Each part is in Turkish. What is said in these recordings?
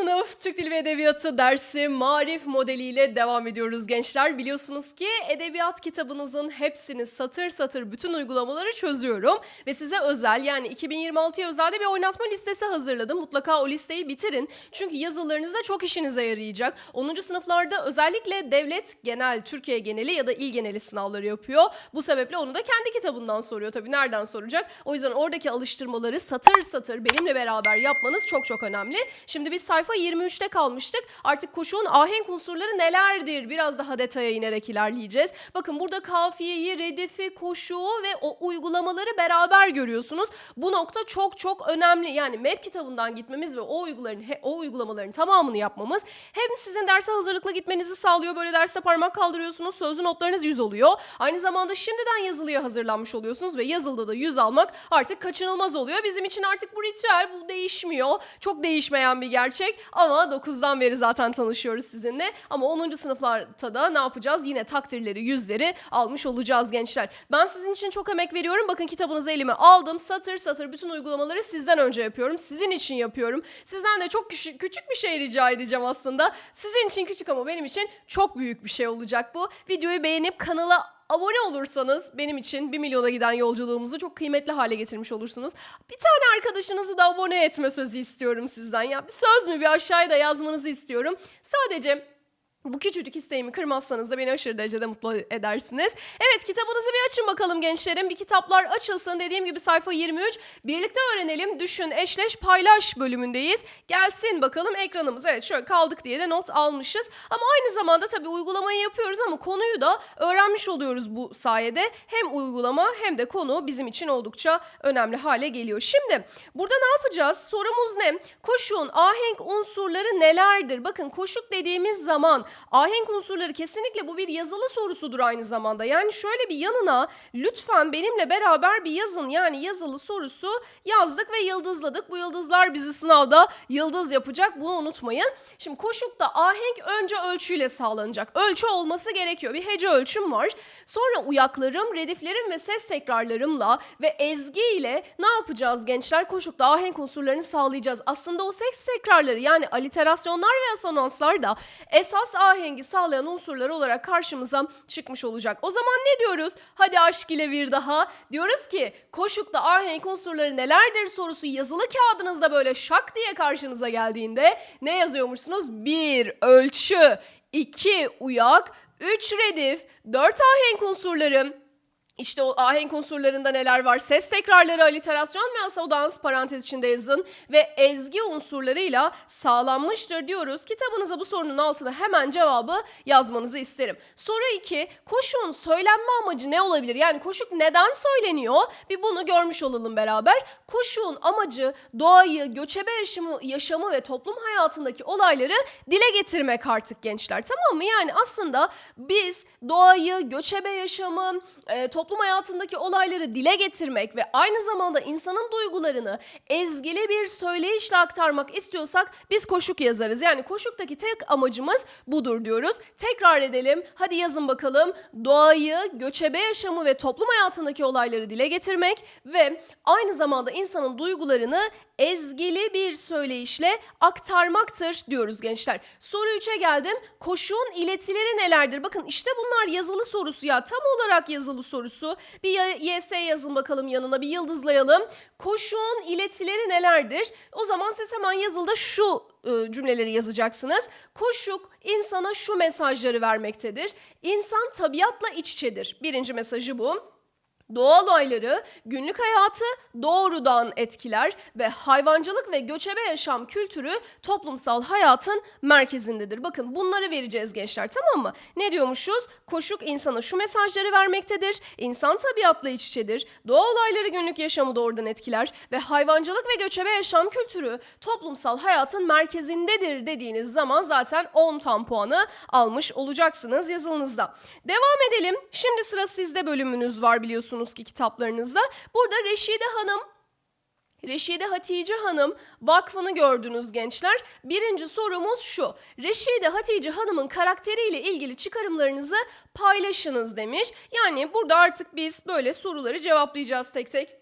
sınıf Türk Dili ve Edebiyatı dersi marif modeliyle devam ediyoruz gençler. Biliyorsunuz ki edebiyat kitabınızın hepsini satır satır bütün uygulamaları çözüyorum. Ve size özel yani 2026'ya özelde bir oynatma listesi hazırladım. Mutlaka o listeyi bitirin. Çünkü yazılarınızda çok işinize yarayacak. 10. sınıflarda özellikle devlet genel, Türkiye geneli ya da il geneli sınavları yapıyor. Bu sebeple onu da kendi kitabından soruyor tabii. Nereden soracak? O yüzden oradaki alıştırmaları satır satır benimle beraber yapmanız çok çok önemli. Şimdi biz sayfa 23'te kalmıştık. Artık koşuğun ahenk unsurları nelerdir? Biraz daha detaya inerek ilerleyeceğiz. Bakın burada kafiyeyi, redifi, koşuğu ve o uygulamaları beraber görüyorsunuz. Bu nokta çok çok önemli. Yani MEP kitabından gitmemiz ve o uygulamaların o uygulamaların tamamını yapmamız hem sizin derse hazırlıklı gitmenizi sağlıyor. Böyle derste parmak kaldırıyorsunuz. Sözlü notlarınız 100 oluyor. Aynı zamanda şimdiden yazılıya hazırlanmış oluyorsunuz ve yazılıda da 100 almak artık kaçınılmaz oluyor. Bizim için artık bu ritüel bu değişmiyor. Çok değişmeyen bir gerçek ama 9'dan beri zaten tanışıyoruz sizinle. Ama 10. sınıflarda da ne yapacağız? Yine takdirleri, yüzleri almış olacağız gençler. Ben sizin için çok emek veriyorum. Bakın kitabınızı elime aldım. Satır satır bütün uygulamaları sizden önce yapıyorum. Sizin için yapıyorum. Sizden de çok küçük bir şey rica edeceğim aslında. Sizin için küçük ama benim için çok büyük bir şey olacak bu. Videoyu beğenip kanala abone olursanız benim için 1 milyona giden yolculuğumuzu çok kıymetli hale getirmiş olursunuz. Bir tane arkadaşınızı da abone etme sözü istiyorum sizden ya. Bir söz mü bir aşağıya da yazmanızı istiyorum. Sadece bu küçücük isteğimi kırmazsanız da beni aşırı derecede mutlu edersiniz. Evet kitabınızı bir açın bakalım gençlerim. Bir kitaplar açılsın. Dediğim gibi sayfa 23. Birlikte öğrenelim, düşün, eşleş, paylaş bölümündeyiz. Gelsin bakalım ekranımız. Evet şöyle kaldık diye de not almışız. Ama aynı zamanda tabii uygulamayı yapıyoruz ama konuyu da öğrenmiş oluyoruz bu sayede. Hem uygulama hem de konu bizim için oldukça önemli hale geliyor. Şimdi burada ne yapacağız? Sorumuz ne? Koşun ahenk unsurları nelerdir? Bakın koşuk dediğimiz zaman ahenk unsurları kesinlikle bu bir yazılı sorusudur aynı zamanda. Yani şöyle bir yanına lütfen benimle beraber bir yazın. Yani yazılı sorusu yazdık ve yıldızladık. Bu yıldızlar bizi sınavda yıldız yapacak. Bunu unutmayın. Şimdi koşukta ahenk önce ölçüyle sağlanacak. Ölçü olması gerekiyor. Bir hece ölçüm var. Sonra uyaklarım, rediflerim ve ses tekrarlarımla ve ezgi ile ne yapacağız gençler? Koşukta ahenk unsurlarını sağlayacağız. Aslında o ses tekrarları yani aliterasyonlar ve asonanslar da esas ahengi sağlayan unsurlar olarak karşımıza çıkmış olacak. O zaman ne diyoruz? Hadi aşk ile bir daha. Diyoruz ki koşukta ahenk unsurları nelerdir sorusu yazılı kağıdınızda böyle şak diye karşınıza geldiğinde ne yazıyormuşsunuz? Bir ölçü, iki uyak, üç redif, dört ahenk unsurları, işte o ahenk unsurlarında neler var? Ses tekrarları, aliterasyon ve asodans parantez içinde yazın ve ezgi unsurlarıyla sağlanmıştır diyoruz. Kitabınıza bu sorunun altına hemen cevabı yazmanızı isterim. Soru 2. Koşun söylenme amacı ne olabilir? Yani koşuk neden söyleniyor? Bir bunu görmüş olalım beraber. Koşuğun amacı doğayı, göçebe yaşamı, yaşamı ve toplum hayatındaki olayları dile getirmek artık gençler. Tamam mı? Yani aslında biz doğayı, göçebe yaşamı, e, toplum hayatındaki olayları dile getirmek ve aynı zamanda insanın duygularını ezgili bir söyleyişle aktarmak istiyorsak biz koşuk yazarız. Yani koşuktaki tek amacımız budur diyoruz. Tekrar edelim. Hadi yazın bakalım. Doğayı, göçebe yaşamı ve toplum hayatındaki olayları dile getirmek ve aynı zamanda insanın duygularını ezgili bir söyleyişle aktarmaktır diyoruz gençler. Soru 3'e geldim. Koşuğun iletileri nelerdir? Bakın işte bunlar yazılı sorusu ya. Tam olarak yazılı sorusu. Bir y- YS yazın bakalım yanına bir yıldızlayalım. Koşuğun iletileri nelerdir? O zaman siz hemen yazılıda şu e, cümleleri yazacaksınız. Koşuk insana şu mesajları vermektedir. İnsan tabiatla iç içedir. Birinci mesajı bu. Doğal olayları günlük hayatı doğrudan etkiler ve hayvancılık ve göçebe yaşam kültürü toplumsal hayatın merkezindedir. Bakın bunları vereceğiz gençler tamam mı? Ne diyormuşuz? Koşuk insana şu mesajları vermektedir. İnsan tabiatla iç içedir. Doğal olayları günlük yaşamı doğrudan etkiler ve hayvancılık ve göçebe yaşam kültürü toplumsal hayatın merkezindedir dediğiniz zaman zaten 10 tam puanı almış olacaksınız yazılınızda. Devam edelim. Şimdi sıra sizde bölümünüz var biliyorsunuz ki kitaplarınızda. Burada Reşide Hanım Reşide Hatice Hanım vakfını gördünüz gençler. Birinci sorumuz şu. Reşide Hatice Hanım'ın karakteriyle ilgili çıkarımlarınızı paylaşınız demiş. Yani burada artık biz böyle soruları cevaplayacağız tek tek.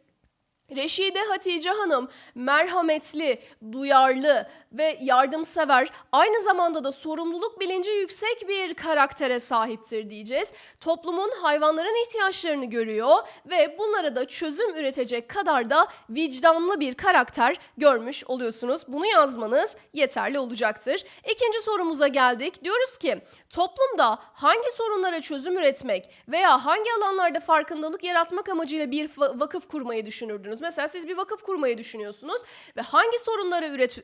Reşide Hatice Hanım merhametli, duyarlı ve yardımsever, aynı zamanda da sorumluluk bilinci yüksek bir karaktere sahiptir diyeceğiz. Toplumun hayvanların ihtiyaçlarını görüyor ve bunlara da çözüm üretecek kadar da vicdanlı bir karakter görmüş oluyorsunuz. Bunu yazmanız yeterli olacaktır. İkinci sorumuza geldik. Diyoruz ki toplumda hangi sorunlara çözüm üretmek veya hangi alanlarda farkındalık yaratmak amacıyla bir va- vakıf kurmayı düşünürdünüz? Mesela siz bir vakıf kurmayı düşünüyorsunuz ve hangi sorunlara üret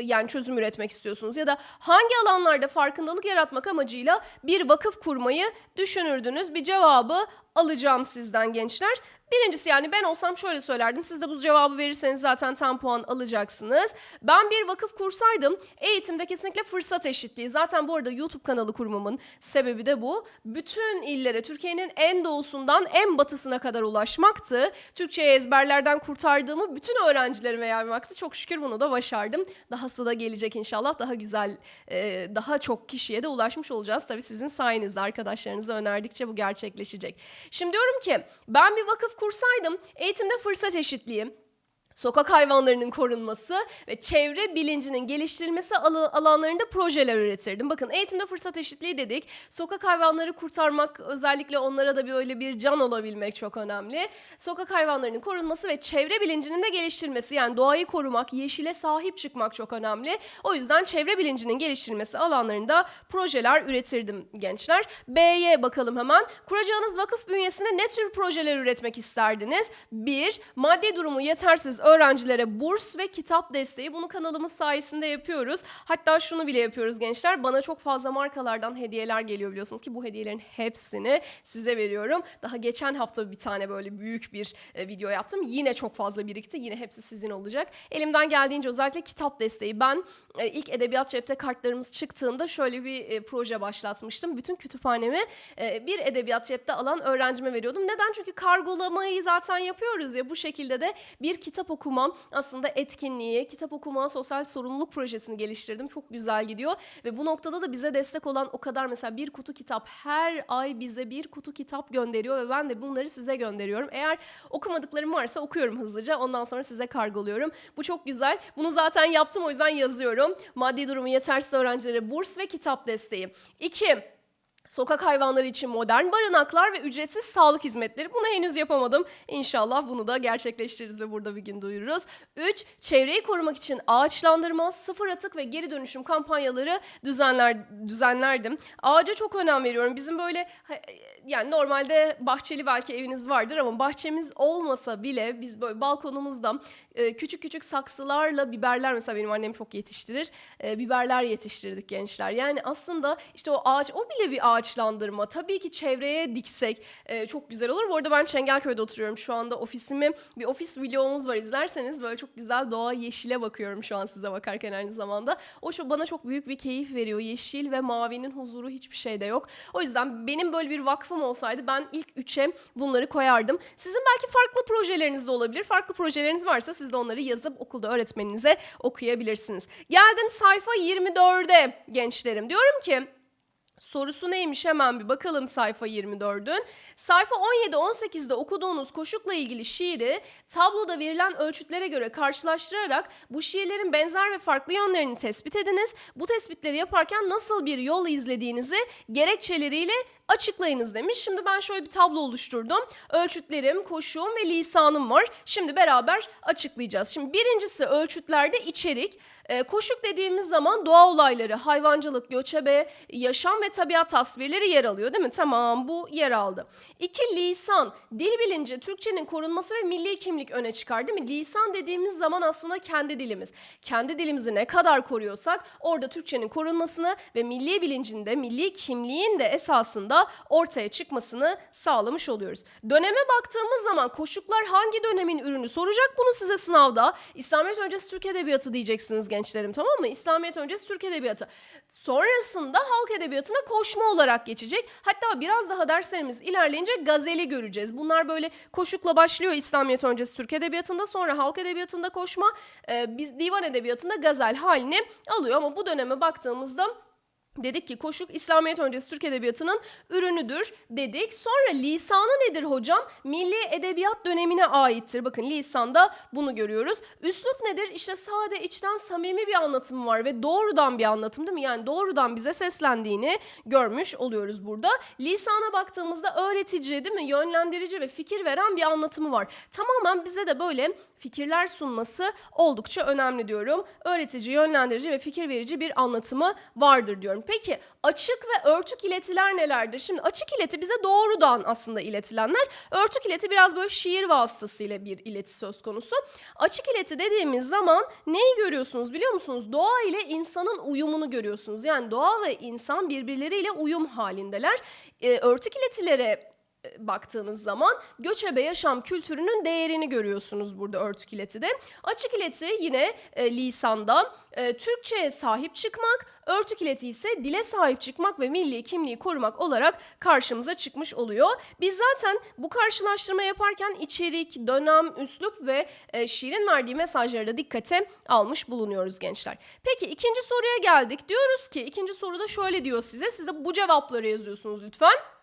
yani çözüm üretmek istiyorsunuz ya da hangi alanlarda farkındalık yaratmak amacıyla bir vakıf kurmayı düşünürdünüz? Bir cevabı alacağım sizden gençler. Birincisi yani ben olsam şöyle söylerdim. Siz de bu cevabı verirseniz zaten tam puan alacaksınız. Ben bir vakıf kursaydım eğitimde kesinlikle fırsat eşitliği. Zaten bu arada YouTube kanalı kurmamın sebebi de bu. Bütün illere Türkiye'nin en doğusundan en batısına kadar ulaşmaktı. Türkçeyi ezberlerden kurtardığımı bütün öğrencilerime yaymaktı. Çok şükür bunu da başardım. Dahası da gelecek inşallah. Daha güzel, e, daha çok kişiye de ulaşmış olacağız. Tabii sizin sayenizde arkadaşlarınıza önerdikçe bu gerçekleşecek. Şimdi diyorum ki ben bir vakıf kursaydım eğitimde fırsat eşitliği, sokak hayvanlarının korunması ve çevre bilincinin geliştirilmesi alanlarında projeler üretirdim. Bakın eğitimde fırsat eşitliği dedik. Sokak hayvanları kurtarmak, özellikle onlara da böyle bir can olabilmek çok önemli. Sokak hayvanlarının korunması ve çevre bilincinin de geliştirilmesi yani doğayı korumak, yeşile sahip çıkmak çok önemli. O yüzden çevre bilincinin geliştirilmesi alanlarında projeler üretirdim gençler. B'ye bakalım hemen. Kuracağınız vakıf bünyesinde ne tür projeler üretmek isterdiniz? Bir, maddi durumu yetersiz öğrencilere burs ve kitap desteği. Bunu kanalımız sayesinde yapıyoruz. Hatta şunu bile yapıyoruz gençler. Bana çok fazla markalardan hediyeler geliyor biliyorsunuz ki bu hediyelerin hepsini size veriyorum. Daha geçen hafta bir tane böyle büyük bir e, video yaptım. Yine çok fazla birikti. Yine hepsi sizin olacak. Elimden geldiğince özellikle kitap desteği. Ben e, ilk edebiyat cepte kartlarımız çıktığında şöyle bir e, proje başlatmıştım. Bütün kütüphanemi bir edebiyat cepte alan öğrencime veriyordum. Neden? Çünkü kargolamayı zaten yapıyoruz ya bu şekilde de bir kitap okuma aslında etkinliği, kitap okuma sosyal sorumluluk projesini geliştirdim. Çok güzel gidiyor ve bu noktada da bize destek olan o kadar mesela bir kutu kitap her ay bize bir kutu kitap gönderiyor ve ben de bunları size gönderiyorum. Eğer okumadıklarım varsa okuyorum hızlıca. Ondan sonra size kargoluyorum. Bu çok güzel. Bunu zaten yaptım o yüzden yazıyorum. Maddi durumu yetersiz öğrencilere burs ve kitap desteği. İki, Sokak hayvanları için modern barınaklar ve ücretsiz sağlık hizmetleri. Bunu henüz yapamadım. İnşallah bunu da gerçekleştiririz ve burada bir gün duyururuz. 3. Çevreyi korumak için ağaçlandırma, sıfır atık ve geri dönüşüm kampanyaları düzenler düzenlerdim. Ağaca çok önem veriyorum. Bizim böyle yani normalde bahçeli belki eviniz vardır ama bahçemiz olmasa bile biz böyle balkonumuzda e, küçük küçük saksılarla biberler mesela benim annem çok yetiştirir. E, biberler yetiştirdik gençler. Yani aslında işte o ağaç o bile bir ağaçlandırma. Tabii ki çevreye diksek e, çok güzel olur. Bu arada ben Çengelköy'de oturuyorum şu anda. Ofisimi bir ofis videomuz var izlerseniz böyle çok güzel doğa yeşile bakıyorum şu an size bakarken aynı zamanda. O çok, bana çok büyük bir keyif veriyor. Yeşil ve mavinin huzuru hiçbir şeyde yok. O yüzden benim böyle bir vakfım olsaydı ben ilk üçe bunları koyardım. Sizin belki farklı projeleriniz de olabilir. Farklı projeleriniz varsa siz de onları yazıp okulda öğretmeninize okuyabilirsiniz. Geldim sayfa 24'e gençlerim. Diyorum ki Sorusu neymiş hemen bir bakalım sayfa 24'ün. Sayfa 17-18'de okuduğunuz koşukla ilgili şiiri tabloda verilen ölçütlere göre karşılaştırarak bu şiirlerin benzer ve farklı yönlerini tespit ediniz. Bu tespitleri yaparken nasıl bir yol izlediğinizi gerekçeleriyle açıklayınız demiş. Şimdi ben şöyle bir tablo oluşturdum. Ölçütlerim, koşum ve lisanım var. Şimdi beraber açıklayacağız. Şimdi birincisi ölçütlerde içerik. Ee, koşuk dediğimiz zaman doğa olayları, hayvancılık, göçebe, yaşam ve tabiat tasvirleri yer alıyor değil mi? Tamam bu yer aldı. İki lisan, dil bilinci, Türkçenin korunması ve milli kimlik öne çıkar değil mi? Lisan dediğimiz zaman aslında kendi dilimiz. Kendi dilimizi ne kadar koruyorsak orada Türkçenin korunmasını ve milli bilincinde, milli kimliğin de esasında ortaya çıkmasını sağlamış oluyoruz. Döneme baktığımız zaman koşuklar hangi dönemin ürünü soracak bunu size sınavda. İslamiyet öncesi Türk Edebiyatı diyeceksiniz gençlerim tamam mı? İslamiyet öncesi Türk Edebiyatı. Sonrasında halk edebiyatına koşma olarak geçecek. Hatta biraz daha derslerimiz ilerleyince gazeli göreceğiz. Bunlar böyle koşukla başlıyor İslamiyet öncesi Türk Edebiyatı'nda sonra halk edebiyatında koşma, e, biz divan edebiyatında gazel halini alıyor ama bu döneme baktığımızda Dedik ki koşuk İslamiyet öncesi Türk Edebiyatı'nın ürünüdür dedik. Sonra lisanı nedir hocam? Milli Edebiyat dönemine aittir. Bakın lisanda bunu görüyoruz. Üslup nedir? İşte sade, içten, samimi bir anlatım var ve doğrudan bir anlatım değil mi? Yani doğrudan bize seslendiğini görmüş oluyoruz burada. Lisana baktığımızda öğretici değil mi? Yönlendirici ve fikir veren bir anlatımı var. Tamamen bize de böyle fikirler sunması oldukça önemli diyorum. Öğretici, yönlendirici ve fikir verici bir anlatımı vardır diyorum. Peki açık ve örtük iletiler nelerdir? Şimdi açık ileti bize doğrudan aslında iletilenler. Örtük ileti biraz böyle şiir vasıtasıyla bir ileti söz konusu. Açık ileti dediğimiz zaman neyi görüyorsunuz biliyor musunuz? Doğa ile insanın uyumunu görüyorsunuz. Yani doğa ve insan birbirleriyle uyum halindeler. Ee, örtük iletilere e, baktığınız zaman göçebe yaşam kültürünün değerini görüyorsunuz burada örtük iletide. Açık ileti yine e, lisanda e, Türkçe'ye sahip çıkmak, örtük ileti ise dile sahip çıkmak ve milli kimliği korumak olarak karşımıza çıkmış oluyor. Biz zaten bu karşılaştırma yaparken içerik, dönem, üslup ve e, şiirin verdiği mesajları da dikkate almış bulunuyoruz gençler. Peki ikinci soruya geldik. Diyoruz ki ikinci soruda şöyle diyor size. Siz de bu cevapları yazıyorsunuz lütfen.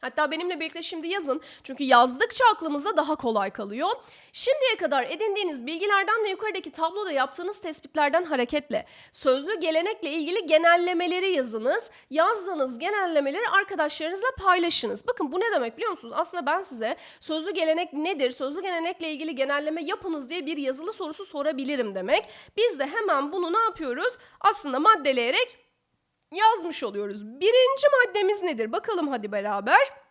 Hatta benimle birlikte şimdi yazın. Çünkü yazdıkça aklımızda daha kolay kalıyor. Şimdiye kadar edindiğiniz bilgilerden ve yukarıdaki tabloda yaptığınız tespitlerden hareketle sözlü gelenekle ilgili genellemeleri yazınız. Yazdığınız genellemeleri arkadaşlarınızla paylaşınız. Bakın bu ne demek biliyor musunuz? Aslında ben size sözlü gelenek nedir? Sözlü gelenekle ilgili genelleme yapınız diye bir yazılı sorusu sorabilirim demek. Biz de hemen bunu ne yapıyoruz? Aslında maddeleyerek yazmış oluyoruz. Birinci maddemiz nedir? Bakalım hadi beraber.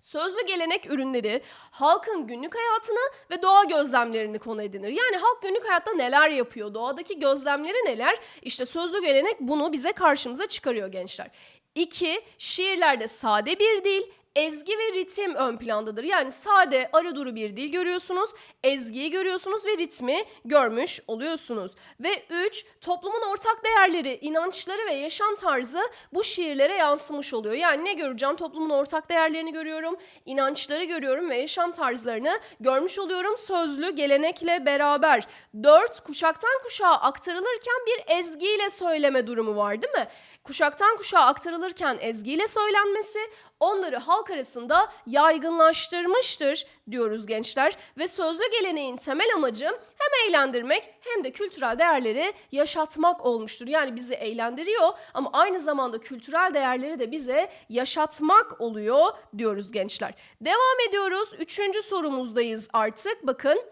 Sözlü gelenek ürünleri halkın günlük hayatını ve doğa gözlemlerini konu edinir. Yani halk günlük hayatta neler yapıyor, doğadaki gözlemleri neler? İşte sözlü gelenek bunu bize karşımıza çıkarıyor gençler. İki, şiirlerde sade bir dil, ezgi ve ritim ön plandadır. Yani sade, arı duru bir dil görüyorsunuz, ezgiyi görüyorsunuz ve ritmi görmüş oluyorsunuz. Ve üç, toplumun ortak değerleri, inançları ve yaşam tarzı bu şiirlere yansımış oluyor. Yani ne göreceğim? Toplumun ortak değerlerini görüyorum, inançları görüyorum ve yaşam tarzlarını görmüş oluyorum sözlü gelenekle beraber. Dört, kuşaktan kuşağa aktarılırken bir ezgiyle söyleme durumu var değil mi? Kuşaktan kuşağa aktarılırken ezgiyle söylenmesi onları halk arasında yaygınlaştırmıştır diyoruz gençler ve sözlü geleneğin temel amacı hem eğlendirmek hem de kültürel değerleri yaşatmak olmuştur. Yani bizi eğlendiriyor ama aynı zamanda kültürel değerleri de bize yaşatmak oluyor diyoruz gençler. Devam ediyoruz. Üçüncü sorumuzdayız artık. Bakın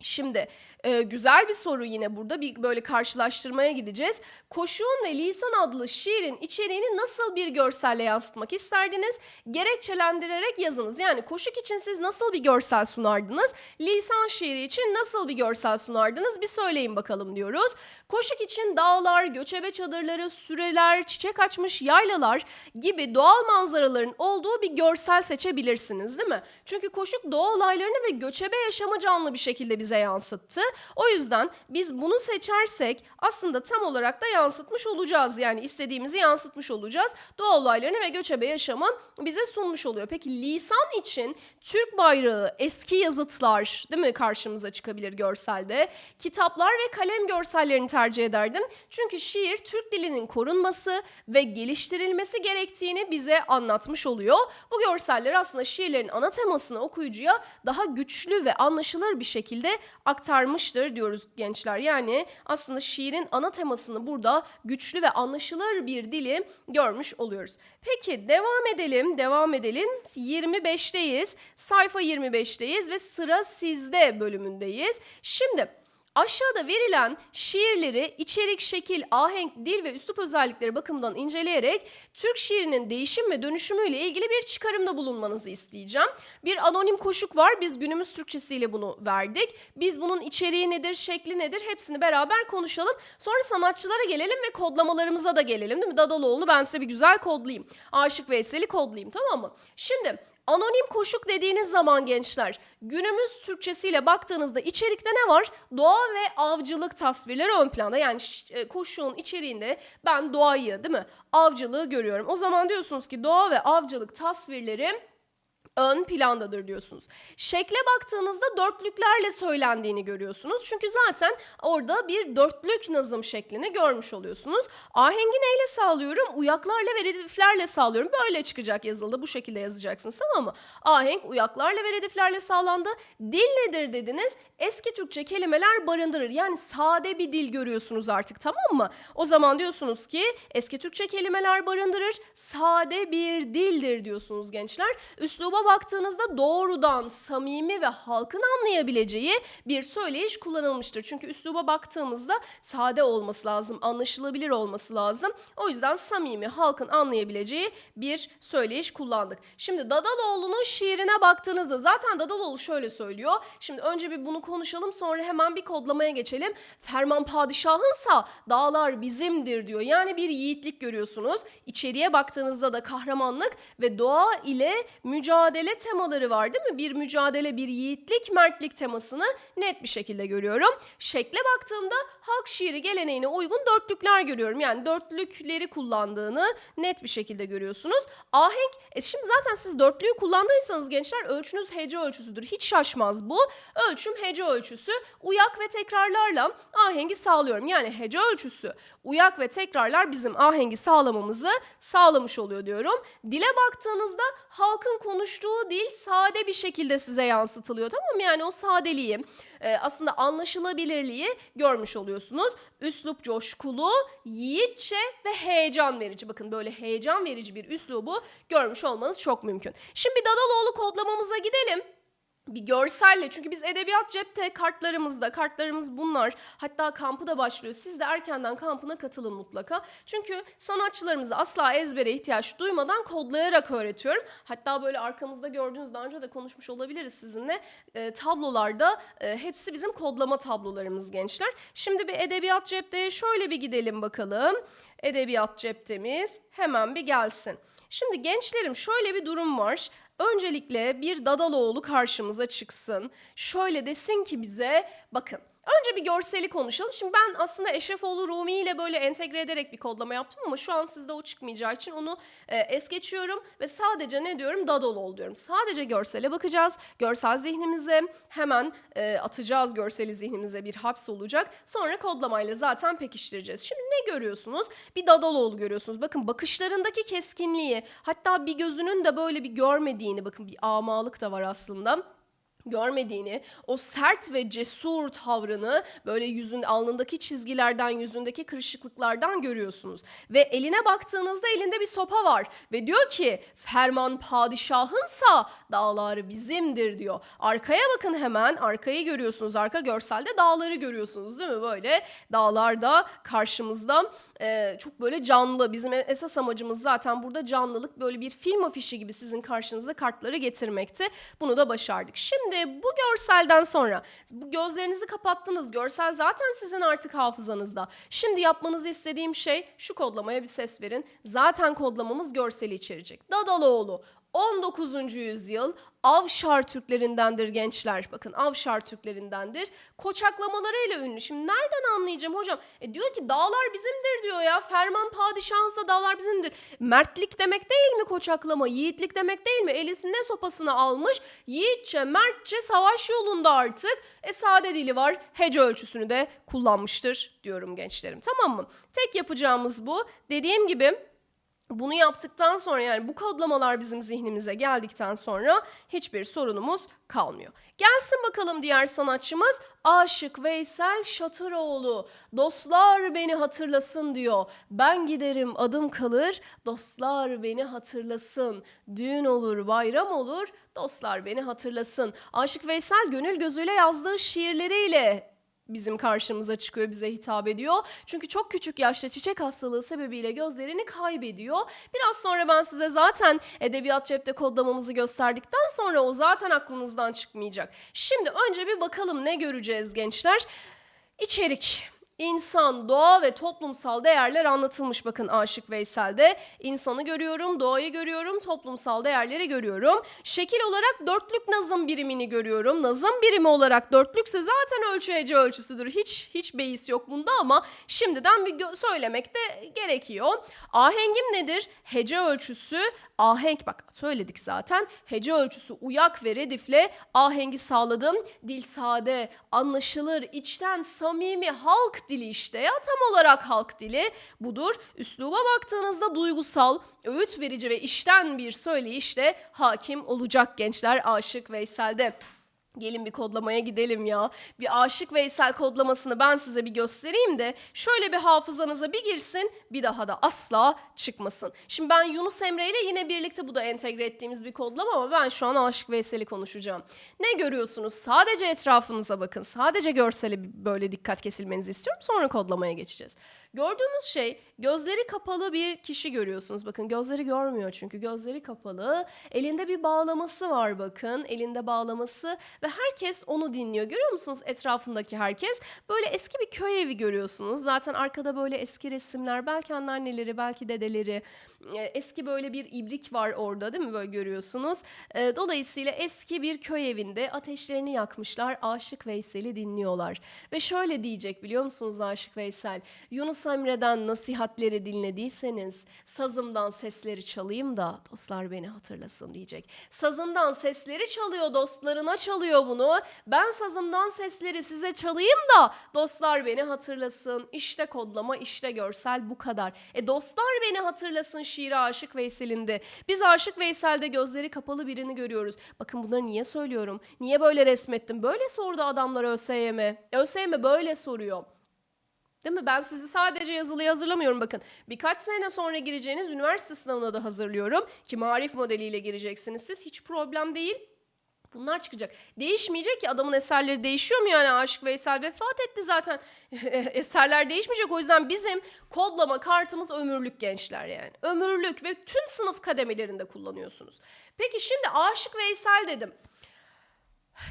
Şimdi e, güzel bir soru yine burada bir böyle karşılaştırmaya gideceğiz. Koşun ve Lisan adlı şiirin içeriğini nasıl bir görselle yansıtmak isterdiniz? Gerekçelendirerek yazınız. Yani koşuk için siz nasıl bir görsel sunardınız? Lisan şiiri için nasıl bir görsel sunardınız? Bir söyleyin bakalım diyoruz. Koşuk için dağlar, göçebe çadırları, süreler, çiçek açmış yaylalar gibi doğal manzaraların olduğu bir görsel seçebilirsiniz değil mi? Çünkü koşuk doğa olaylarını ve göçebe yaşamı canlı bir şekilde bize yansıttı. O yüzden biz bunu seçersek aslında tam olarak da yansıtmış olacağız. Yani istediğimizi yansıtmış olacağız. Doğa olaylarını ve göçebe yaşamı bize sunmuş oluyor. Peki lisan için Türk bayrağı, eski yazıtlar değil mi karşımıza çıkabilir görselde. Kitaplar ve kalem görsellerini tercih ederdim. Çünkü şiir Türk dilinin korunması ve geliştirilmesi gerektiğini bize anlatmış oluyor. Bu görseller aslında şiirlerin ana temasını okuyucuya daha güçlü ve anlaşılır bir şekilde aktarmıştır diyoruz gençler. Yani aslında şiirin ana temasını burada güçlü ve anlaşılır bir dili görmüş oluyoruz. Peki devam edelim, devam edelim. 25'teyiz, sayfa 25'teyiz ve sıra sizde bölümündeyiz. Şimdi Aşağıda verilen şiirleri içerik, şekil, ahenk, dil ve üslup özellikleri bakımından inceleyerek Türk şiirinin değişim ve dönüşümüyle ilgili bir çıkarımda bulunmanızı isteyeceğim. Bir anonim koşuk var. Biz günümüz Türkçesiyle bunu verdik. Biz bunun içeriği nedir, şekli nedir hepsini beraber konuşalım. Sonra sanatçılara gelelim ve kodlamalarımıza da gelelim değil mi? Dadaloğlu ben size bir güzel kodlayayım. Aşık Veysel'i kodlayayım tamam mı? Şimdi Anonim koşuk dediğiniz zaman gençler günümüz Türkçesiyle baktığınızda içerikte ne var? Doğa ve avcılık tasvirleri ön planda. Yani e, koşuğun içeriğinde ben doğayı değil mi? Avcılığı görüyorum. O zaman diyorsunuz ki doğa ve avcılık tasvirleri ön plandadır diyorsunuz. Şekle baktığınızda dörtlüklerle söylendiğini görüyorsunuz. Çünkü zaten orada bir dörtlük nazım şeklini görmüş oluyorsunuz. Ahengi neyle sağlıyorum? Uyaklarla ve rediflerle sağlıyorum. Böyle çıkacak yazıldı. Bu şekilde yazacaksınız tamam mı? Ahenk uyaklarla ve rediflerle sağlandı. Dil nedir dediniz? Eski Türkçe kelimeler barındırır. Yani sade bir dil görüyorsunuz artık tamam mı? O zaman diyorsunuz ki eski Türkçe kelimeler barındırır. Sade bir dildir diyorsunuz gençler. Üsluba baktığınızda doğrudan samimi ve halkın anlayabileceği bir söyleyiş kullanılmıştır. Çünkü üsluba baktığımızda sade olması lazım, anlaşılabilir olması lazım. O yüzden samimi, halkın anlayabileceği bir söyleyiş kullandık. Şimdi Dadaloğlu'nun şiirine baktığınızda zaten Dadaloğlu şöyle söylüyor. Şimdi önce bir bunu konuşalım sonra hemen bir kodlamaya geçelim. Ferman padişahınsa dağlar bizimdir diyor. Yani bir yiğitlik görüyorsunuz. İçeriye baktığınızda da kahramanlık ve doğa ile mücadele temaları var değil mi? Bir mücadele, bir yiğitlik, mertlik temasını net bir şekilde görüyorum. Şekle baktığımda halk şiiri geleneğine uygun dörtlükler görüyorum. Yani dörtlükleri kullandığını net bir şekilde görüyorsunuz. Ahenk, e şimdi zaten siz dörtlüğü kullandıysanız gençler ölçünüz hece ölçüsüdür. Hiç şaşmaz bu. Ölçüm hece ölçüsü. Uyak ve tekrarlarla ahengi sağlıyorum. Yani hece ölçüsü, uyak ve tekrarlar bizim ahengi sağlamamızı sağlamış oluyor diyorum. Dile baktığınızda halkın konuştuğu dil sade bir şekilde size yansıtılıyor tamam mı? Yani o sadeliği, e, aslında anlaşılabilirliği görmüş oluyorsunuz. Üslup coşkulu, yiğitçe ve heyecan verici. Bakın böyle heyecan verici bir üslubu görmüş olmanız çok mümkün. Şimdi Dadaloğlu kodlamamıza gidelim bir görselle çünkü biz edebiyat cepte kartlarımızda kartlarımız bunlar. Hatta kampı da başlıyor. Siz de erkenden kampına katılın mutlaka. Çünkü sanatçılarımıza asla ezbere ihtiyaç duymadan kodlayarak öğretiyorum. Hatta böyle arkamızda gördüğünüz daha önce de konuşmuş olabiliriz sizinle e, tablolarda e, hepsi bizim kodlama tablolarımız gençler. Şimdi bir edebiyat cepteye şöyle bir gidelim bakalım. Edebiyat ceptemiz hemen bir gelsin Şimdi gençlerim şöyle bir durum var. Öncelikle bir Dadaloğlu karşımıza çıksın. Şöyle desin ki bize bakın Önce bir görseli konuşalım. Şimdi ben aslında Eşrefoğlu Rumi ile böyle entegre ederek bir kodlama yaptım ama şu an sizde o çıkmayacağı için onu e, es geçiyorum ve sadece ne diyorum? Dadaloğlu diyorum. Sadece görsele bakacağız. Görsel zihnimize hemen e, atacağız görseli zihnimize bir haps olacak. Sonra kodlamayla zaten pekiştireceğiz. Şimdi ne görüyorsunuz? Bir Dadaloğlu görüyorsunuz. Bakın bakışlarındaki keskinliği hatta bir gözünün de böyle bir görmediğini bakın bir amalık da var aslında görmediğini, o sert ve cesur tavrını böyle yüzün alnındaki çizgilerden, yüzündeki kırışıklıklardan görüyorsunuz. Ve eline baktığınızda elinde bir sopa var ve diyor ki ferman padişahınsa dağlar bizimdir diyor. Arkaya bakın hemen arkayı görüyorsunuz. Arka görselde dağları görüyorsunuz değil mi? Böyle dağlarda karşımızda e, çok böyle canlı. Bizim esas amacımız zaten burada canlılık böyle bir film afişi gibi sizin karşınıza kartları getirmekti. Bunu da başardık. Şimdi bu görselden sonra bu gözlerinizi kapattınız. Görsel zaten sizin artık hafızanızda. Şimdi yapmanızı istediğim şey şu kodlamaya bir ses verin. Zaten kodlamamız görseli içerecek. Dadaloğlu 19. yüzyıl Avşar Türklerindendir gençler. Bakın Avşar Türklerindendir. Koçaklamalarıyla ünlü. Şimdi nereden anlayacağım hocam? E diyor ki dağlar bizimdir diyor ya. Ferman padişahınsa dağlar bizimdir. Mertlik demek değil mi koçaklama? Yiğitlik demek değil mi? Elisinde sopasını almış. Yiğitçe, mertçe savaş yolunda artık. E sade dili var. Hece ölçüsünü de kullanmıştır diyorum gençlerim. Tamam mı? Tek yapacağımız bu. Dediğim gibi bunu yaptıktan sonra yani bu kodlamalar bizim zihnimize geldikten sonra hiçbir sorunumuz kalmıyor. Gelsin bakalım diğer sanatçımız Aşık Veysel Şatıroğlu. Dostlar beni hatırlasın diyor. Ben giderim adım kalır. Dostlar beni hatırlasın. Düğün olur bayram olur. Dostlar beni hatırlasın. Aşık Veysel gönül gözüyle yazdığı şiirleriyle bizim karşımıza çıkıyor, bize hitap ediyor. Çünkü çok küçük yaşta çiçek hastalığı sebebiyle gözlerini kaybediyor. Biraz sonra ben size zaten edebiyat cepte kodlamamızı gösterdikten sonra o zaten aklınızdan çıkmayacak. Şimdi önce bir bakalım ne göreceğiz gençler? İçerik. İnsan, doğa ve toplumsal değerler anlatılmış bakın Aşık Veysel'de. İnsanı görüyorum, doğayı görüyorum, toplumsal değerleri görüyorum. Şekil olarak dörtlük nazım birimini görüyorum. Nazım birimi olarak dörtlükse zaten ölçü hece ölçüsüdür. Hiç hiç beis yok bunda ama şimdiden bir söylemek de gerekiyor. Ahengim nedir? Hece ölçüsü ahenk bak söyledik zaten. Hece ölçüsü uyak ve redifle ahengi sağladım. Dil sade, anlaşılır, içten samimi halk dili işte ya tam olarak halk dili budur. Üsluba baktığınızda duygusal, öğüt verici ve işten bir söyleyişle hakim olacak gençler Aşık Veysel'de. Gelin bir kodlamaya gidelim ya. Bir Aşık Veysel kodlamasını ben size bir göstereyim de şöyle bir hafızanıza bir girsin bir daha da asla çıkmasın. Şimdi ben Yunus Emre ile yine birlikte bu da entegre ettiğimiz bir kodlama ama ben şu an Aşık Veysel'i konuşacağım. Ne görüyorsunuz? Sadece etrafınıza bakın. Sadece görsele böyle dikkat kesilmenizi istiyorum. Sonra kodlamaya geçeceğiz. Gördüğümüz şey gözleri kapalı bir kişi görüyorsunuz. Bakın gözleri görmüyor çünkü gözleri kapalı. Elinde bir bağlaması var bakın. Elinde bağlaması ve herkes onu dinliyor. Görüyor musunuz etrafındaki herkes? Böyle eski bir köy evi görüyorsunuz. Zaten arkada böyle eski resimler. Belki anneanneleri, belki dedeleri. E, Eski böyle bir ibrik var orada değil mi böyle görüyorsunuz. E, Dolayısıyla eski bir köy evinde ateşlerini yakmışlar. Aşık Veysel'i dinliyorlar. Ve şöyle diyecek biliyor musunuz Aşık Veysel? Yunus Emre'den nasihatleri dinlediyseniz sazımdan sesleri çalayım da dostlar beni hatırlasın diyecek. Sazından sesleri çalıyor dostlarına çalıyor bunu. Ben sazımdan sesleri size çalayım da dostlar beni hatırlasın. İşte kodlama işte görsel bu kadar. E dostlar beni hatırlasın şiiri Aşık Veysel'in de. Biz Aşık Veysel'de gözleri kapalı birini görüyoruz. Bakın bunları niye söylüyorum? Niye böyle resmettim? Böyle sordu adamlar ÖSYM. ÖSYM böyle soruyor. Değil mi? Ben sizi sadece yazılıya hazırlamıyorum bakın. Birkaç sene sonra gireceğiniz üniversite sınavına da hazırlıyorum. Ki marif modeliyle gireceksiniz siz. Hiç problem değil. Bunlar çıkacak. Değişmeyecek ki adamın eserleri değişiyor mu yani Aşık Veysel vefat etti zaten. Eserler değişmeyecek o yüzden bizim kodlama kartımız ömürlük gençler yani. Ömürlük ve tüm sınıf kademelerinde kullanıyorsunuz. Peki şimdi Aşık Veysel dedim.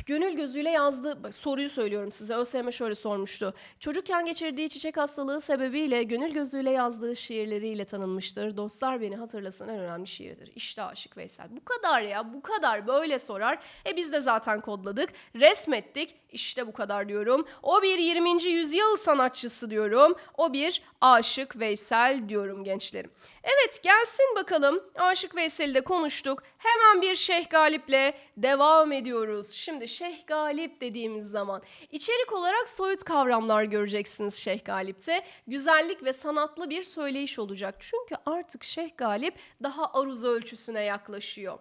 Gönül gözüyle yazdığı bak, soruyu söylüyorum size. ÖSYM şöyle sormuştu. Çocukken geçirdiği çiçek hastalığı sebebiyle gönül gözüyle yazdığı şiirleriyle tanınmıştır. Dostlar beni hatırlasın en önemli şiiridir. İşte Aşık Veysel. Bu kadar ya bu kadar böyle sorar. E biz de zaten kodladık. Resmettik. İşte bu kadar diyorum. O bir 20. yüzyıl sanatçısı diyorum. O bir Aşık Veysel diyorum gençlerim. Evet gelsin bakalım. Aşık Veysel'i konuştuk. Hemen bir Şeyh Galip'le devam ediyoruz. Şimdi Şeyh Galip dediğimiz zaman içerik olarak soyut kavramlar göreceksiniz Şeyh Galip'te. Güzellik ve sanatlı bir söyleyiş olacak. Çünkü artık Şeyh Galip daha aruz ölçüsüne yaklaşıyor.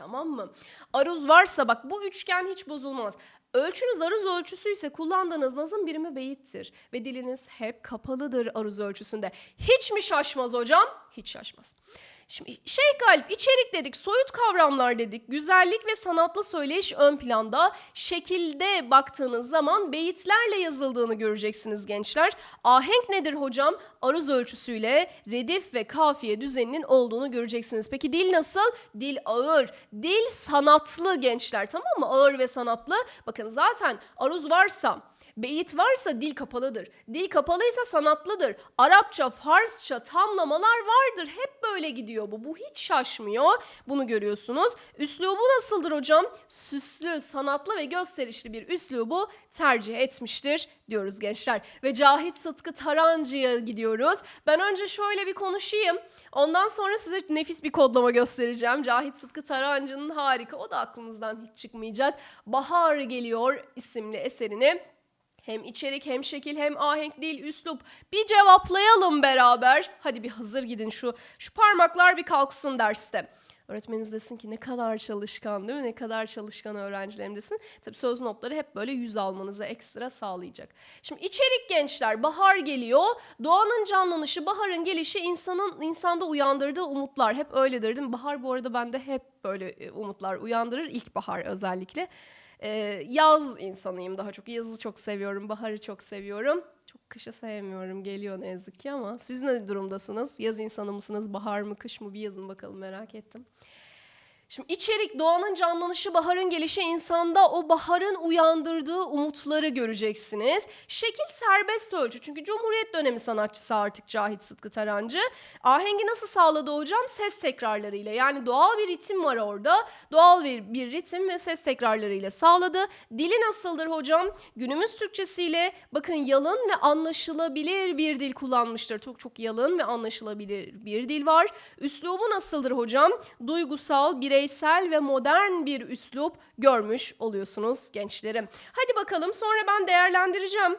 Tamam mı? Aruz varsa bak bu üçgen hiç bozulmaz. Ölçünüz aruz ölçüsü ise kullandığınız nazım birimi beyittir. Ve diliniz hep kapalıdır aruz ölçüsünde. Hiç mi şaşmaz hocam? Hiç şaşmaz. Şimdi Şeyh Galip içerik dedik, soyut kavramlar dedik, güzellik ve sanatlı söyleyiş ön planda. Şekilde baktığınız zaman beyitlerle yazıldığını göreceksiniz gençler. Ahenk nedir hocam? Aruz ölçüsüyle redif ve kafiye düzeninin olduğunu göreceksiniz. Peki dil nasıl? Dil ağır, dil sanatlı gençler tamam mı? Ağır ve sanatlı. Bakın zaten aruz varsa Beyit varsa dil kapalıdır. Dil kapalıysa sanatlıdır. Arapça, Farsça tamlamalar vardır. Hep böyle gidiyor bu. Bu hiç şaşmıyor. Bunu görüyorsunuz. Üslubu nasıldır hocam? Süslü, sanatlı ve gösterişli bir üslubu tercih etmiştir diyoruz gençler. Ve Cahit Sıtkı Tarancı'ya gidiyoruz. Ben önce şöyle bir konuşayım. Ondan sonra size nefis bir kodlama göstereceğim. Cahit Sıtkı Tarancı'nın harika. O da aklınızdan hiç çıkmayacak. Bahar Geliyor isimli eserini hem içerik hem şekil hem ahenk değil üslup bir cevaplayalım beraber. Hadi bir hazır gidin şu şu parmaklar bir kalksın derste. Öğretmeniniz desin ki ne kadar çalışkan değil mi? Ne kadar çalışkan öğrencilerim desin. Tabii söz notları hep böyle yüz almanıza ekstra sağlayacak. Şimdi içerik gençler bahar geliyor. Doğanın canlanışı, baharın gelişi insanın insanda uyandırdığı umutlar. Hep öyledir değil mi? Bahar bu arada bende hep böyle e, umutlar uyandırır. İlkbahar özellikle. Ee, yaz insanıyım daha çok. Yazı çok seviyorum, baharı çok seviyorum. Çok kışı sevmiyorum, geliyor ne yazık ki ama siz ne durumdasınız? Yaz insanı mısınız, bahar mı, kış mı? Bir yazın bakalım merak ettim. Şimdi içerik doğanın canlanışı, baharın gelişi insanda o baharın uyandırdığı umutları göreceksiniz. Şekil serbest ölçü çünkü Cumhuriyet dönemi sanatçısı artık Cahit Sıtkı Tarancı. Ahengi nasıl sağladı hocam? Ses tekrarlarıyla yani doğal bir ritim var orada. Doğal bir, bir ritim ve ses tekrarlarıyla sağladı. Dili nasıldır hocam? Günümüz Türkçesiyle bakın yalın ve anlaşılabilir bir dil kullanmıştır. Çok çok yalın ve anlaşılabilir bir dil var. Üslubu nasıldır hocam? Duygusal, bireysel ve modern bir üslup görmüş oluyorsunuz gençlerim. Hadi bakalım sonra ben değerlendireceğim.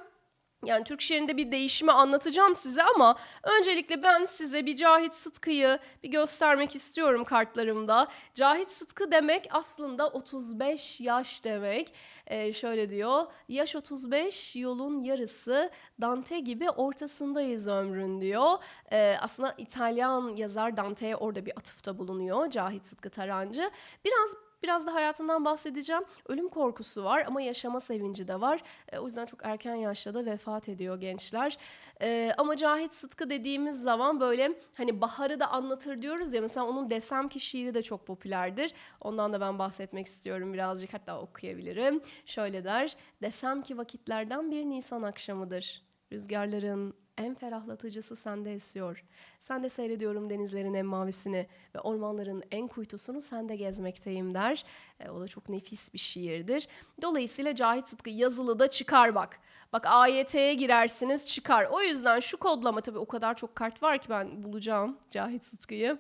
Yani Türk şiirinde bir değişimi anlatacağım size ama öncelikle ben size bir Cahit Sıtkı'yı bir göstermek istiyorum kartlarımda. Cahit Sıtkı demek aslında 35 yaş demek. Ee, şöyle diyor, yaş 35 yolun yarısı Dante gibi ortasındayız ömrün diyor. Ee, aslında İtalyan yazar Dante'ye orada bir atıfta bulunuyor Cahit Sıtkı Tarancı. Biraz Biraz da hayatından bahsedeceğim. Ölüm korkusu var ama yaşama sevinci de var. E, o yüzden çok erken yaşta da vefat ediyor gençler. E, ama Cahit Sıtkı dediğimiz zaman böyle hani baharı da anlatır diyoruz ya. Mesela onun Desem ki şiiri de çok popülerdir. Ondan da ben bahsetmek istiyorum birazcık hatta okuyabilirim. Şöyle der. Desem ki vakitlerden bir Nisan akşamıdır. Rüzgarların en ferahlatıcısı sende esiyor. Sen de seyrediyorum denizlerin en mavisini ve ormanların en kuytusunu sende gezmekteyim der. E, o da çok nefis bir şiirdir. Dolayısıyla Cahit Sıtkı yazılı da çıkar bak. Bak AYT'ye girersiniz çıkar. O yüzden şu kodlama tabii o kadar çok kart var ki ben bulacağım Cahit Sıtkı'yı.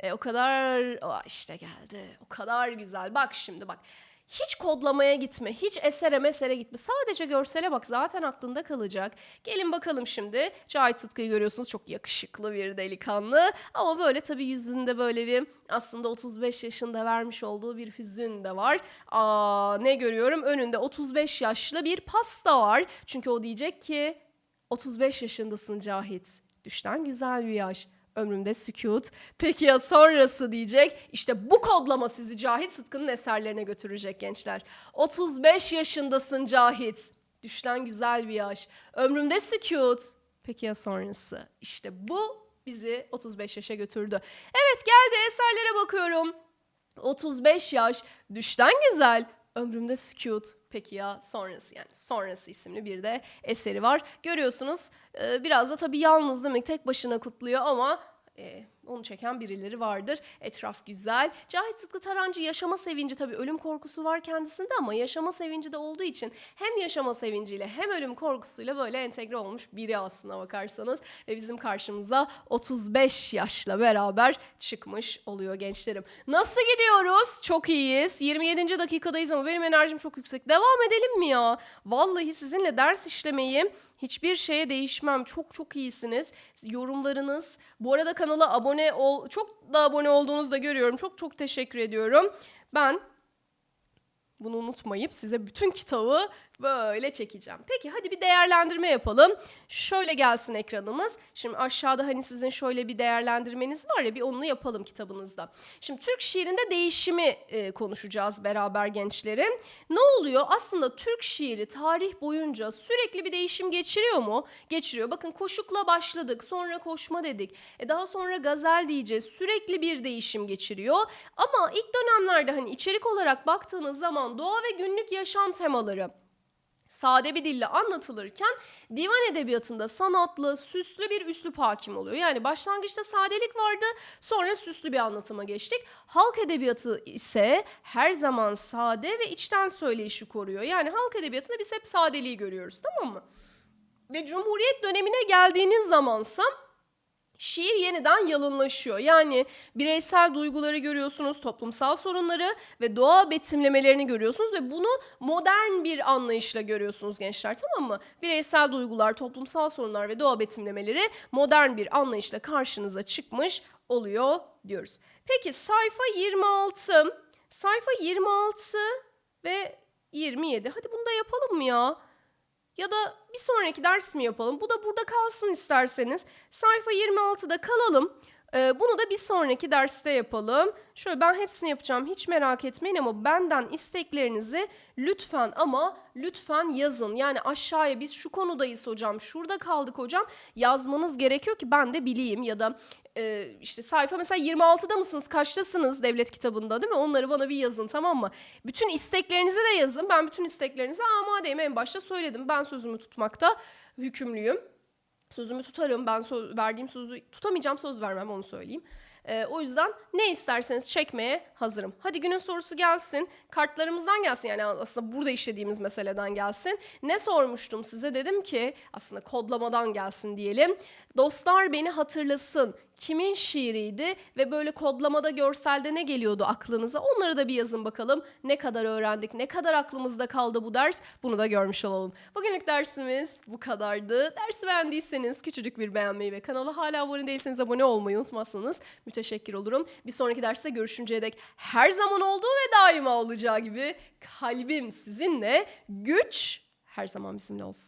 E, o kadar Aa, işte geldi. O kadar güzel. Bak şimdi bak. Hiç kodlamaya gitme, hiç esere mesere gitme. Sadece görsele bak zaten aklında kalacak. Gelin bakalım şimdi. Cahit Sıtkı'yı görüyorsunuz çok yakışıklı bir delikanlı. Ama böyle tabii yüzünde böyle bir aslında 35 yaşında vermiş olduğu bir hüzün de var. Aa, ne görüyorum? Önünde 35 yaşlı bir pasta var. Çünkü o diyecek ki 35 yaşındasın Cahit. Düşten güzel bir yaş. Ömrümde sükut. Peki ya sonrası diyecek. İşte bu kodlama sizi Cahit Sıtkı'nın eserlerine götürecek gençler. 35 yaşındasın Cahit. Düşten güzel bir yaş. Ömrümde sükut. Peki ya sonrası? İşte bu bizi 35 yaşa götürdü. Evet geldi eserlere bakıyorum. 35 yaş, düşten güzel, ömrümde sükut. Peki ya sonrası yani sonrası isimli bir de eseri var. Görüyorsunuz e, biraz da tabii yalnız demek tek başına kutluyor ama e, onu çeken birileri vardır. Etraf güzel. Cahit Sıtkı Tarancı yaşama sevinci tabii ölüm korkusu var kendisinde ama yaşama sevinci de olduğu için hem yaşama sevinciyle hem ölüm korkusuyla böyle entegre olmuş biri aslına bakarsanız ve bizim karşımıza 35 yaşla beraber çıkmış oluyor gençlerim. Nasıl gidiyoruz? Çok iyiyiz. 27. dakikadayız ama benim enerjim çok yüksek. Devam edelim mi ya? Vallahi sizinle ders işlemeyi Hiçbir şeye değişmem. Çok çok iyisiniz. Yorumlarınız. Bu arada kanala abone ol. Çok da abone olduğunuzu da görüyorum. Çok çok teşekkür ediyorum. Ben bunu unutmayıp size bütün kitabı böyle çekeceğim. Peki hadi bir değerlendirme yapalım. Şöyle gelsin ekranımız. Şimdi aşağıda hani sizin şöyle bir değerlendirmeniz var ya bir onu yapalım kitabınızda. Şimdi Türk şiirinde değişimi e, konuşacağız beraber gençlerin. Ne oluyor? Aslında Türk şiiri tarih boyunca sürekli bir değişim geçiriyor mu? Geçiriyor. Bakın koşukla başladık. Sonra koşma dedik. E daha sonra gazel diyeceğiz. Sürekli bir değişim geçiriyor. Ama ilk dönemlerde hani içerik olarak baktığınız zaman doğa ve günlük yaşam temaları sade bir dille anlatılırken divan edebiyatında sanatlı, süslü bir üslup hakim oluyor. Yani başlangıçta sadelik vardı, sonra süslü bir anlatıma geçtik. Halk edebiyatı ise her zaman sade ve içten söyleyişi koruyor. Yani halk edebiyatında biz hep sadeliği görüyoruz tamam mı? Ve Cumhuriyet dönemine geldiğiniz zamansa Şiir yeniden yalınlaşıyor. Yani bireysel duyguları görüyorsunuz, toplumsal sorunları ve doğa betimlemelerini görüyorsunuz ve bunu modern bir anlayışla görüyorsunuz gençler tamam mı? Bireysel duygular, toplumsal sorunlar ve doğa betimlemeleri modern bir anlayışla karşınıza çıkmış oluyor diyoruz. Peki sayfa 26, sayfa 26 ve 27. Hadi bunu da yapalım mı ya? Ya da bir sonraki ders mi yapalım? Bu da burada kalsın isterseniz. Sayfa 26'da kalalım. Ee, bunu da bir sonraki derste yapalım. Şöyle ben hepsini yapacağım. Hiç merak etmeyin ama benden isteklerinizi lütfen ama lütfen yazın. Yani aşağıya biz şu konudayız hocam, şurada kaldık hocam yazmanız gerekiyor ki ben de bileyim ya da e, işte sayfa mesela 26'da mısınız kaçtasınız devlet kitabında değil mi? Onları bana bir yazın tamam mı? Bütün isteklerinizi de yazın. Ben bütün isteklerinizi amadeyim en başta söyledim. Ben sözümü tutmakta hükümlüyüm. Sözümü tutarım. Ben söz, verdiğim sözü tutamayacağım söz vermem onu söyleyeyim. Ee, o yüzden ne isterseniz çekmeye hazırım. Hadi günün sorusu gelsin. Kartlarımızdan gelsin yani aslında burada işlediğimiz meseleden gelsin. Ne sormuştum size? Dedim ki aslında kodlamadan gelsin diyelim. Dostlar beni hatırlasın. Kimin şiiriydi ve böyle kodlamada görselde ne geliyordu aklınıza? Onları da bir yazın bakalım. Ne kadar öğrendik, ne kadar aklımızda kaldı bu ders? Bunu da görmüş olalım. Bugünlük dersimiz bu kadardı. Dersi beğendiyseniz küçücük bir beğenmeyi ve kanala hala abone değilseniz abone olmayı unutmazsanız müteşekkir olurum. Bir sonraki derste görüşünceye dek her zaman olduğu ve daima olacağı gibi kalbim sizinle, güç her zaman bizimle olsun.